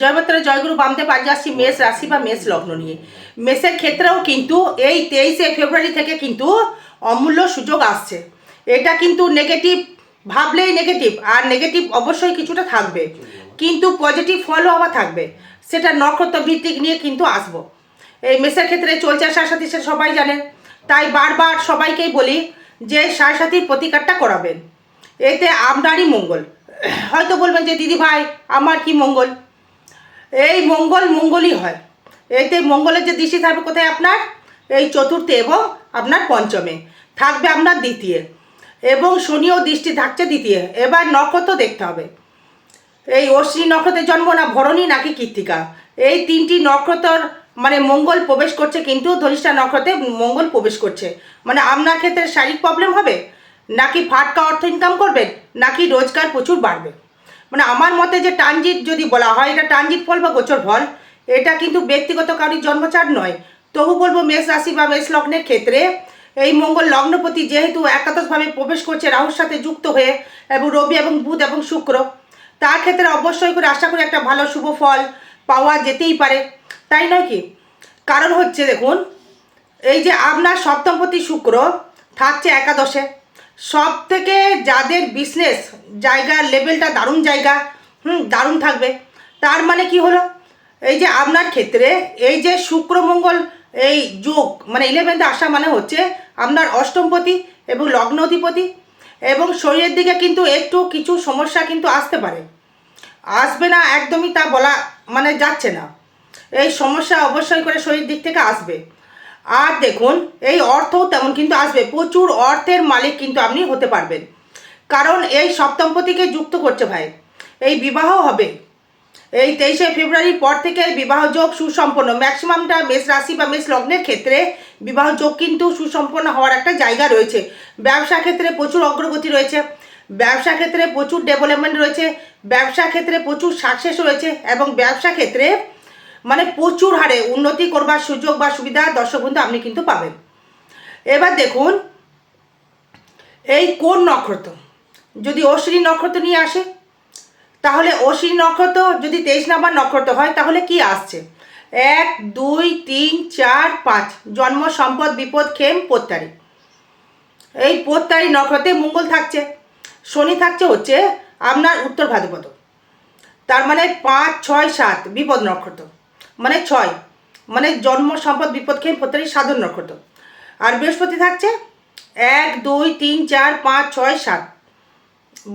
জয়মাত্রা জয়গুরু বামদেব আজ আসছি মেষ রাশি বা মেষ লগ্ন নিয়ে। মেষের ক্ষেত্রেও কিন্তু এই তেইশে ফেব্রুয়ারি থেকে কিন্তু অমূল্য সুযোগ আসছে। এটা কিন্তু নেগেটিভ ভাবলেই নেগেটিভ আর নেগেটিভ অবশ্যই কিছুটা থাকবে। কিন্তু পজিটিভ ফলও আবার থাকবে। সেটা নক্ষত্র ভিত্তিক নিয়ে কিন্তু আসব। এই মেষের ক্ষেত্রে চলছে সাথী সে সবাই জানেন তাই বারবার সবাইকেই বলি যে সাথীর প্রতিকারটা করাবেন। এতে আপনারই মঙ্গল। হয়তো বলবেন যে, দিদি ভাই, আমার কি মঙ্গল? এই মঙ্গল মঙ্গলই হয়। এতে মঙ্গলের যে দৃষ্টি থাকবে কোথায় আপনার? এই চতুর্থে এবং আপনার পঞ্চমে। থাকবে আপনার দ্বিতীয়। এবং শনিও দৃষ্টি থাকছে দ্বিতীয়। এবার নক্ষত্র দেখতে হবে। এই অশ্বিনী নক্ষত্রের জন্ম না ভরণী নাকি কৃত্তিকা এই তিনটি নক্ষত্রর মানে মঙ্গল প্রবেশ করছে কিন্তু ধনিষ্ঠা নক্ষত্রে মঙ্গল প্রবেশ করছে। মানে আপনার ক্ষেত্রে শারীরিক প্রবলেম হবে? নাকি ফাটকা অর্থ ইনকাম করবেন? নাকি রোজগার প্রচুর বাড়বে? মানে আমার মতে যে ট্রানজিট যদি বলা হয়, এটা ট্রানজিট ফল বা গোচর ফল, এটা কিন্তু ব্যক্তিগত কারোর জন্মচার নয়। তবু বলব মেষ রাশি বা মেষ লগ্নের ক্ষেত্রে এই মঙ্গল লগ্নপতি যেহেতু একাদশভাবে প্রবেশ করছে, রাহুর সাথে যুক্ত হয়ে এবং রবি এবং বুধ এবং শুক্র, তার ক্ষেত্রে অবশ্যই করে আশা করি একটা ভালো শুভ ফল পাওয়া যেতেই পারে। তাই নয় কি? কারণ হচ্ছে দেখুন, এই যে আপনার সপ্তমপতি শুক্র থাকছে একাদশে। সব থেকে যাদের বিজনেস জায়গার লেভেলটা দারুণ জায়গা, হুম, দারুণ থাকবে। তার মানে কি হলো? এই যে আপনার ক্ষেত্রে এই যে শুক্রমঙ্গল এই যোগ মানে ইলেভেন্থে আসা মানে হচ্ছে আপনার অষ্টমপতি এবং লগ্ন অধিপতি এবং শরীরের দিকে কিন্তু একটু কিছু সমস্যা কিন্তু আসতে পারে। আসবে না একদমই তা বলা মানে যাচ্ছে না। এই সমস্যা অবশ্যই করে শরীর দিক থেকে আসবে। আর দেখুন, এই অর্থও তেমন কিন্তু আসবে। প্রচুর অর্থের মালিক কিন্তু আপনি হতে পারবেন। কারণ এই সপ্তমপতিকে যুক্ত করছে ভাই। এই বিবাহ হবে। এই তেইশে ফেব্রুয়ারির পর থেকে বিবাহ যোগ সুসম্পন্ন। ম্যাক্সিমামটা মেষ রাশি বা মেষ লগ্নের ক্ষেত্রে বিবাহ যোগ কিন্তু সুসম্পন্ন হওয়ার একটা জায়গা রয়েছে। ব্যবসা ক্ষেত্রে প্রচুর অগ্রগতি রয়েছে। ব্যবসা ক্ষেত্রে প্রচুর ডেভেলপমেন্ট রয়েছে। ব্যবসা ক্ষেত্রে প্রচুর সাকসেস রয়েছে এবং ব্যবসা ক্ষেত্রে মানে প্রচুর হারে উন্নতি করবার সুযোগ বা সুবিধা দর্শক বন্ধু আপনি কিন্তু পাবেন। এবার দেখুন, এই কোন নক্ষত্র? যদি অশ্বিনী নক্ষত্র নিয়ে আসে, তাহলে অশ্বিনী নক্ষত্র যদি তেইশ নাম্বার নক্ষত্র হয়, তাহলে কি আসছে? এক, দুই, তিন, চার, পাঁচ, জন্ম, সম্পদ, বিপদ খেম পোত্তারি এই পোত্তারি নক্ষত্রে মঙ্গল থাকছে, শনি থাকছে হচ্ছে আপনার উত্তর ভাদ্রপদ। তার মানে পাঁচ, ছয়, সাত বিপদ নক্ষত্র। মানে ছয়। মানে জন্ম, সম্পদ, বিপদ খেম পোত্তারি সাধন নক্ষত্র। আর বৃহস্পতি থাকছে এক, দুই, তিন, চার, পাঁচ, ছয়, সাত।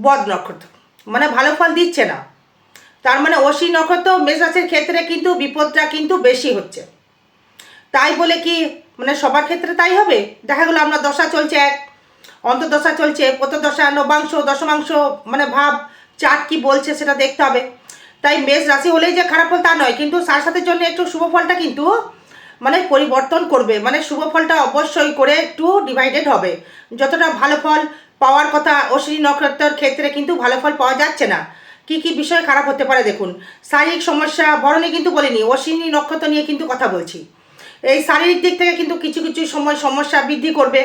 বদ নক্ষত্র। মানে ভালো ফল দিচ্ছে না। তার মানে অশ্বিন নক্ষত্র মেষরাশির ক্ষেত্রে কিন্তু বিপদটা কিন্তু বেশি হচ্ছে। তাই বলে কি মানে সবার ক্ষেত্রে তাই হবে? দেখা গেলো আপনার দশা চলছে এক, অন্তর্দশা চলছে প্রতদশা নবাংশ, দশমাংশ মানে ভাব, চাট কি বলছে সেটা দেখতে হবে। তাই মেষ রাশি হলেই যে খারাপ ফল তা নয়, কিন্তু সার সাথে জন্য একটু শুভ ফলটা কিন্তু মানে পরিবর্তন করবে মানে শুভ ফলটা অবশ্যই করে একটু ডিভাইডেড হবে। যতটা ভালো ফল পাওয়ার কথা অশ্বিনী নক্ষত্রের ক্ষেত্রে কিন্তু ভালো ফল পাওয়া যাচ্ছে না। কি কি বিষয় খারাপ হতে পারে দেখুন। শারীরিক সমস্যা বরণে কিন্তু বলিনি, অশ্বিনী নক্ষত্র নিয়ে কিন্তু কথা বলছি। এই শারীরিক দিক থেকে কিন্তু কিছু কিছু সময় সমস্যা বৃদ্ধি করবে।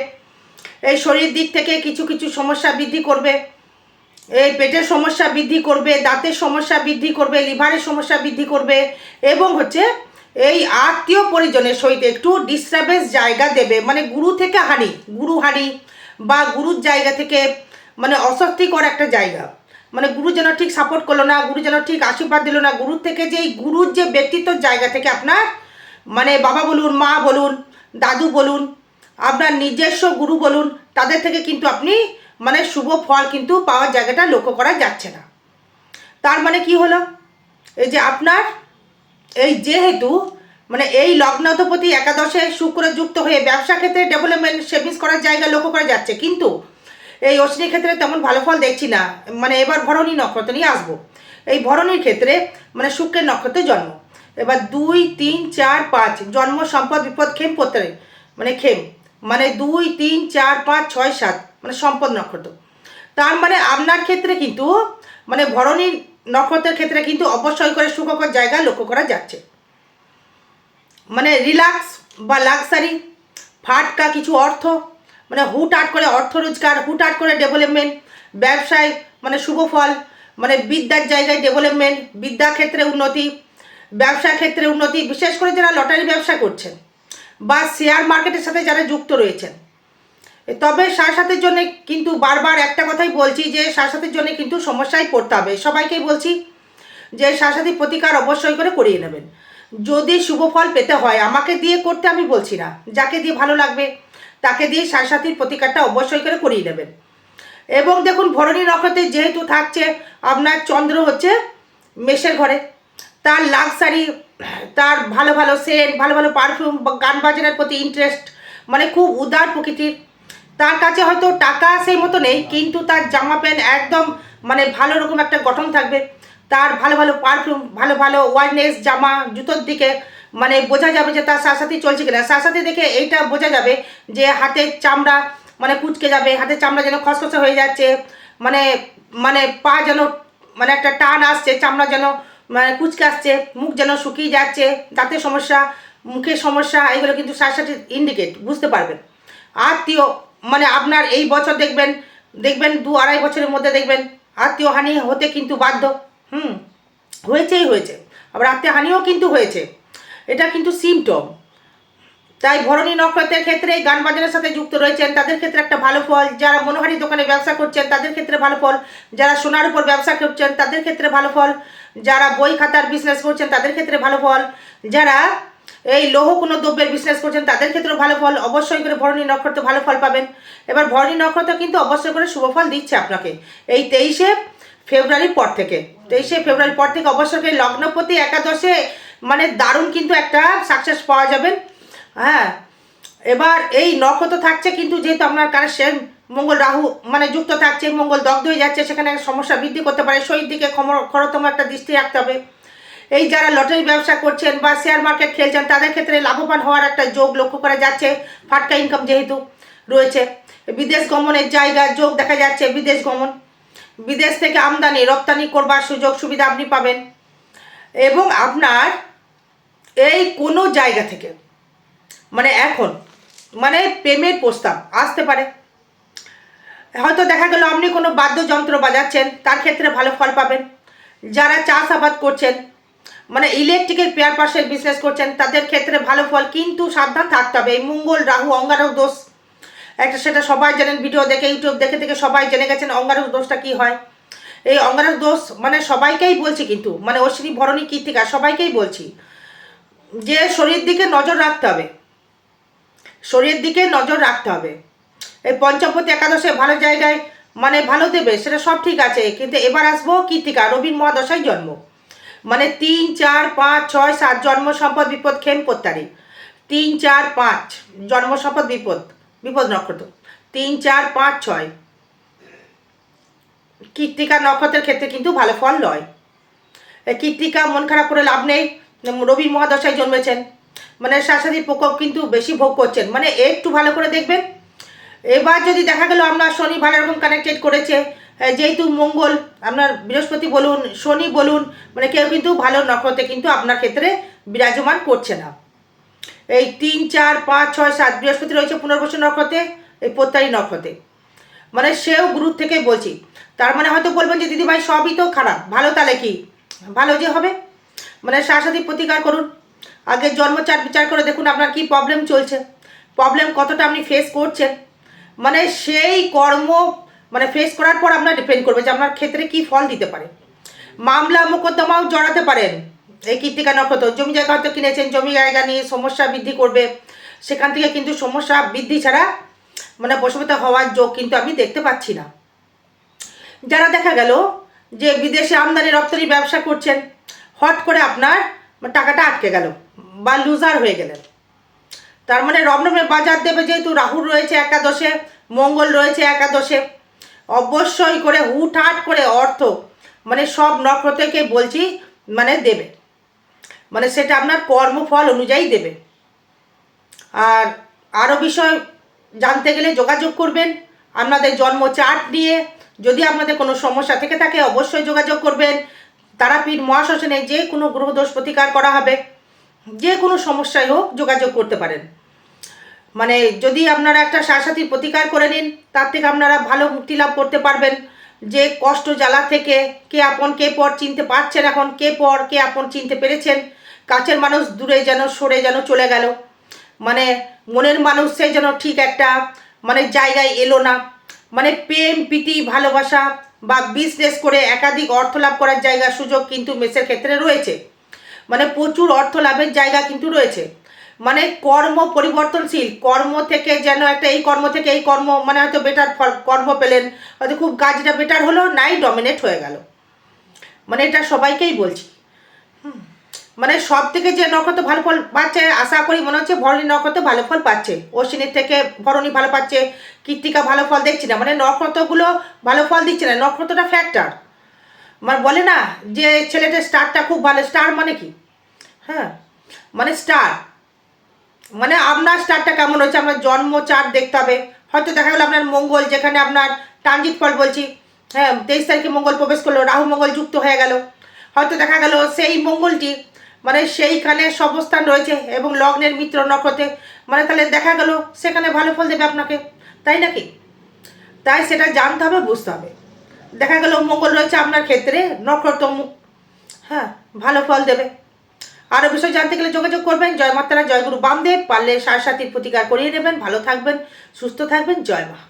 এই শরীর দিক থেকে কিছু কিছু সমস্যা বৃদ্ধি করবে। এই পেটের সমস্যা বৃদ্ধি করবে, দাঁতের সমস্যা বৃদ্ধি করবে, লিভারের সমস্যা বৃদ্ধি করবে এবং হচ্ছে এই আত্মীয় পরিজনের সহিত একটু ডিস্টার্বেন্স জায়গা দেবে। মানে গুরু থেকে হানি, গুরু হানি বা গুরুর জায়গা থেকে মানে অস্বস্তিকর একটা জায়গা। মানে গুরু যেন ঠিক সাপোর্ট করল না, গুরু যেন ঠিক আশীর্বাদ দিল না, গুরুর থেকে যে এই গুরুর যে ব্যক্তিত্বর জায়গা থেকে আপনার মানে বাবা বলুন, মা বলুন, দাদু বলুন, আপনার নিজস্ব গুরু বলুন, তাদের থেকে কিন্তু আপনি মানে শুভ ফল কিন্তু পাওয়ার জায়গাটা লক্ষ্য করা যাচ্ছে না। তার মানে কি হলো? এই যে আপনার এই যেহেতু মানে এই লগ্নতপতি একাদশে শুক্র যুক্ত হয়ে ব্যবসা ক্ষেত্রে ডেভেলপমেন্ট সেভিংস করার জায়গা লক্ষ্য করা যাচ্ছে, কিন্তু এই অশ্বিনীর ক্ষেত্রে তেমন ভালো ফল দেখছি না। মানে এবার ভরণী নক্ষত্র নিয়ে আসব। এই ভরণীর ক্ষেত্রে মানে শুক্রের নক্ষত্রে জন্ম। এবার দুই, তিন, চার, পাঁচ, জন্ম, সম্পদ, বিপদ খেম পত্রে মানে খেম মানে দুই, তিন, চার, পাঁচ, ছয়, সাত মানে সম্পদ নক্ষত্র। তার মানে আপনার ক্ষেত্রে কিন্তু মানে ভরণী নক্ষত্রের ক্ষেত্রে কিন্তু অবশ্যই করে সুখকর জায়গা লক্ষ্য করা যাচ্ছে। মানে রিল্যাক্স বা লাক্সারি ফাটকা কিছু অর্থ মানে হুটহাট করে অর্থ রোজগার, হুটহাট করে ডেভেলপমেন্ট ব্যবসায় মানে শুভ ফল মানে বিদ্যার জায়গায় ডেভেলপমেন্ট বিদ্যা ক্ষেত্রে উন্নতি ব্যবসা ক্ষেত্রে উন্নতি, বিশেষ করে যারা লটারি ব্যবসা করছেন। বা শেয়ার মার্কেটের সাথে যারা যুক্ত রয়েছেন। তবে সাথের জন্য কিন্তু বারবার একটা কথাই বলছি যে সাথের জন্য কিন্তু সমস্যায় পড়তে হবে। সবাইকেই বলছি যে সাথী প্রতিকার অবশ্যই করে করিয়ে নেবেন। যদি শুভ ফল পেতে হয়, আমাকে দিয়ে করতে আমি বলছি না। যাকে দিয়ে ভালো লাগবে, তাকে দিয়ে সাথীর প্রতিকারটা অবশ্যই করে করিয়ে নেবেন। এবং দেখুন, ভরণী নক্ষত্রে যেহেতু থাকছে, আপনার চন্দ্র হচ্ছে মেষের ঘরে। তার লাক্সারি তার ভালো ভালো সেন্ট ভালো ভালো পারফিউম গান বাজানোর প্রতি ইন্টারেস্ট মানে খুব উদার প্রকৃতির। তার কাছে হয়তো টাকা সেই মতো নেই, কিন্তু তার জামা প্যান্ট একদম মানে ভালো রকম একটা গঠন থাকবে। তার ভালো ভালো পারফিউম ভালো ভালো ওয়ারনেস জামা জুতোর দিকে মানে বোঝা যাবে যে তার সাথে চলছে কিনা। সাথে দেখে এইটা বোঝা যাবে যে হাতের চামড়া মানে কুচকে যাবে, হাতের চামড়া যেন খসখসে হয়ে যাচ্ছে মানে মানে পা যেন মানে একটা টান আসছে, চামড়া যেন মানে কুচকে আসছে, মুখ যেন শুকিয়ে যাচ্ছে, দাঁতের সমস্যা, মুখের সমস্যা, এগুলো কিন্তু সাথে ইন্ডিকেট বুঝতে পারবেন। আত্মীয় মানে আপনার এই বছর দেখবেন দেখবেন দু আড়াই বছরের মধ্যে দেখবেন আত্মীয় হানি হতে কিন্তু বাধ্য। হুম, হয়েছেই হয়েছে। আবার আত্মীয় হানিও কিন্তু হয়েছে। এটা কিন্তু সিমটম তাই ভরণী নক্ষত্রের ক্ষেত্রে গান বাজারের সাথে যুক্ত রয়েছেন। তাদের ক্ষেত্রে একটা ভালো ফল। যারা মনোহারি দোকানে ব্যবসা করছেন, তাদের ক্ষেত্রে ভালো ফল। যারা সোনার উপর ব্যবসা করছেন, তাদের ক্ষেত্রে ভালো ফল। যারা বই খাতার বিজনেস করছেন, তাদের ক্ষেত্রে ভালো ফল। যারা এই লৌহ কোনো দ্রব্যের বিজনেস করছেন, তাদের ক্ষেত্রেও ভালো ফল। অবশ্যই করে ভরণী নক্ষত্র ভালো ফল পাবেন। এবার ভরণী নক্ষত্র কিন্তু অবশ্যই করে শুভ ফল দিচ্ছে আপনাকে। এই তেইশে ফেব্রুয়ারির পর থেকে। তেইশে ফেব্রুয়ারির পর থেকে অবশ্যই করে লগ্নপতি একাদশে মানে দারুণ কিন্তু একটা সাকসেস পাওয়া যাবেন। হ্যাঁ। এবার এই নখ তো থাকছে কিন্তু যেহেতু আপনার কানেকশন মঙ্গল রাহু মানে যুক্ত থাকছে, মঙ্গল দগ্ধ হয়ে যাচ্ছে, সেখানে সমস্যা বৃদ্ধি করতে পারে। শরীর দিকে খরতম একটা দৃষ্টি রাখতে হবে। এই যারা লটারি ব্যবসা করছেন বা শেয়ার মার্কেট খেলছেন, তাদের ক্ষেত্রে লাভবান হওয়ার একটা যোগ লক্ষ্য করা যাচ্ছে, ফাটকা ইনকাম যেহেতু রয়েছে। বিদেশ গমনের জায়গা যোগ দেখা যাচ্ছে, বিদেশ গমন। বিদেশ থেকে আমদানি, রপ্তানি করবার সুযোগ সুবিধা আপনি পাবেন। এবং আপনার এই কোনো জায়গা থেকে মানে এখন মানে প্রেমের প্রস্তাব, আসতে পারে। হয়তো দেখা গেল আপনি কোনো বাদ্যযন্ত্র বাজাচ্ছেন, তার ক্ষেত্রে ভালো ফল পাবেন। যারা চাষাবাদ করছেন মানে ইলেকট্রিকের পেয়ার পাশের বিজনেস করছেন, তাদের ক্ষেত্রে ভালো ফল, কিন্তু সাবধান থাকতে হবে। এই মঙ্গল রাহু অঙ্গারক দোষ, একটা সেটা সবাই জানেন ভিডিও দেখে ইউটিউব দেখে দেখে সবাই জেনে গেছেন অঙ্গারক দোষটা কি হয়। এই অঙ্গারক দোষ মানে সবাইকেই বলছি কিন্তু মানে অশ্বিনী ভরণী কীর্তিকা সবাইকেই বলছি। যে শরীর দিকে নজর রাখতে হবে। শরীরের দিকে নজর রাখতে হবে। এই পঞ্চমপতি একাদশে ভালো জায়গায় মানে ভালো দেবে, সেটা সব ঠিক আছে, কিন্তু এবার আসব কীর্তিকা, রবীন মহাদশায় জন্ম। মানে তিন, চার, পাঁচ, ছয়, সাত, জন্ম, সম্পদ, বিপদ খেম কোত্তারি। তিন, চার, পাঁচ, জন্ম, সম্পদ, বিপদ বিপদ নক্ষত্র। তিন, চার, পাঁচ, ছয়। কীর্তিকা নক্ষত্রের ক্ষেত্রে কিন্তু ভালো ফল নয় কীর্তিকা মন খারাপ করে লাভ নেই রবি মহাদশায় জন্মেছেন। মানে শাসাদির প্রকোপ কিন্তু বেশি ভোগ করছেন। মানে একটু ভালো করে দেখবেন। এবার যদি দেখা গেল আপনার শনি ভালো রকম কানেক্টেড করেছে যেহেতু মঙ্গল আপনার বৃহস্পতি বলুন, শনি বলুন মানে কেউ কিন্তু ভালো নক্ষত্রে কিন্তু আপনার ক্ষেত্রে বিরাজমান করছে না। এই তিন, চার, পাঁচ, ছয়, সাত বৃহস্পতি রয়েছে পুনর্বসু নক্ষত্রে, এই প্রত্যায়ী নক্ষত্রে। মানে সেও গ্রুপ থেকে বলছি। তার মানে হয়তো বলবেন যে, দিদিভাই, সবই তো খারাপ। ভালো তাহলে কি? ভালো যে হবে? মানে শাসাদি প্রতিকার করুন। আগে জন্মচার বিচার করে দেখুন আপনার কি প্রবলেম চলছে। প্রবলেম কতটা আপনি ফেস করছেন। মানে সেই কর্ম মানে ফেস করার পর আপনার ডিপেন্ড করবে যে আপনার ক্ষেত্রে কি ফল দিতে পারে। মামলা মোকদ্দমাও জড়াতে পারেন। এই কীর্তিকা নক্ষত্র, জমি জায়গা হয়তো কিনেছেন, জমি জায়গা নিয়ে সমস্যা বৃদ্ধি করবে। সেখান থেকে কিন্তু সমস্যা বৃদ্ধি ছাড়া মানে বসবাস হওয়ার যোগ কিন্তু আমি দেখতে পাচ্ছি না। যারা দেখা গেল যে বিদেশে আমদানি রপ্তানি ব্যবসা করছেন হট করে আপনার টাকাটা আটকে গেল বা লুজার হয়ে গেলেন। তার মানে রমরমে বাজার দেবে যেহেতু রাহুল রয়েছে একাদশে, মঙ্গল রয়েছে একাদশে, অবশ্যই করে হুটহাট করে অর্থ মানে সব নক্ষত্রকে বলছি মানে দেবে। মানে সেটা আপনার কর্মফল অনুযায়ী দেবে। আর আরও বিষয় জানতে গেলে যোগাযোগ করবেন, আপনাদের জন্ম চার্ট নিয়ে, যদি আপনাদের কোনো সমস্যা থেকে থাকে অবশ্যই যোগাযোগ করবেন। তারাপীঠ মহাশ্মশানে যে কোনো গ্রহদোষ প্রতিকার করা হবে। যে কোনো সমস্যায় হোক যোগাযোগ করতে পারেন। মানে যদি আপনারা একটা সারসাথীর প্রতিকার করে নিন, তার থেকে আপনারা ভালো মুক্তি লাভ করতে পারবেন। যে কষ্ট জ্বালা থেকে কে আপন কে পর চিনতে পারছেন এখন, কে পর কে আপন চিনতে পেরেছেন, কাছের মানুষ দূরে যেন সরে যেন চলে গেল। মানে মনের মানুষ সে যেন ঠিক একটা মানে জায়গায় এলো না। মানে প্রেম, প্রীতি, ভালোবাসা বা বিজনেস করে একাধিক অর্থ লাভ করার জায়গা, সুযোগ কিন্তু মেসের ক্ষেত্রে রয়েছে। মানে প্রচুর অর্থ লাভের জায়গা কিন্তু রয়েছে। মানে কর্ম পরিবর্তনশীল, কর্ম থেকে যেন একটা এই কর্ম থেকে এই কর্ম মানে হয়তো বেটার ফল, কর্ম পেলেন, হয়তো খুব কাজটা বেটার হলো, নাই ডমিনেট হয়ে গেল। মানে এটা সবাইকেই বলছি। মানে সব থেকে যে নক্ষত্র ভালো ফল পাচ্ছে, আশা করি মনে হচ্ছে ভরণী নক্ষত্র ভালো ফল পাচ্ছে। অশ্বিনীর থেকে ভরণী ভালো পাচ্ছে, কৃত্তিকা ভালো ফল দেখছি না। মানে নক্ষত্রগুলো ভালো ফল দিচ্ছে না, নক্ষত্রটা ফ্যাক্টর মানে বলে না যে ছেলেটার স্টারটা খুব ভালো, স্টার মানে কি? হ্যাঁ মানে স্টার। মানে আপনার স্টারটা কেমন হচ্ছে আপনার জন্ম চার দেখতে হবে। হয়তো দেখা গেলো আপনার মঙ্গল, যেখানে আপনার ট্রানজিট ফল বলছি। হ্যাঁ তেইশ তারিখে মঙ্গল প্রবেশ করল, রাহু মঙ্গল যুক্ত হয়ে গেল। হয়তো দেখা গেল সেই মঙ্গলটি মানে সেইখানে সবস্থান রয়েছে এবং লগ্নের মিত্র নক্ষত্রে। মানে তাহলে দেখা গেল সেখানে ভালো ফল দেবে আপনাকে, তাই নাকি? তাই সেটা জানতে হবে, বুঝতে হবে। দেখা গেল মঙ্গল রয়েছে আপনার ক্ষেত্রে, নক্ষত্র হ্যাঁ ভালো ফল দেবে। আরও বিষয় জানতে গেলে যোগাযোগ করবেন, জয় মাতারা জয়গুরু বামদেব। পারলে সার সাথীর প্রতিকার করিয়ে নেবেন। ভালো থাকবেন, সুস্থ থাকবেন, জয় মা।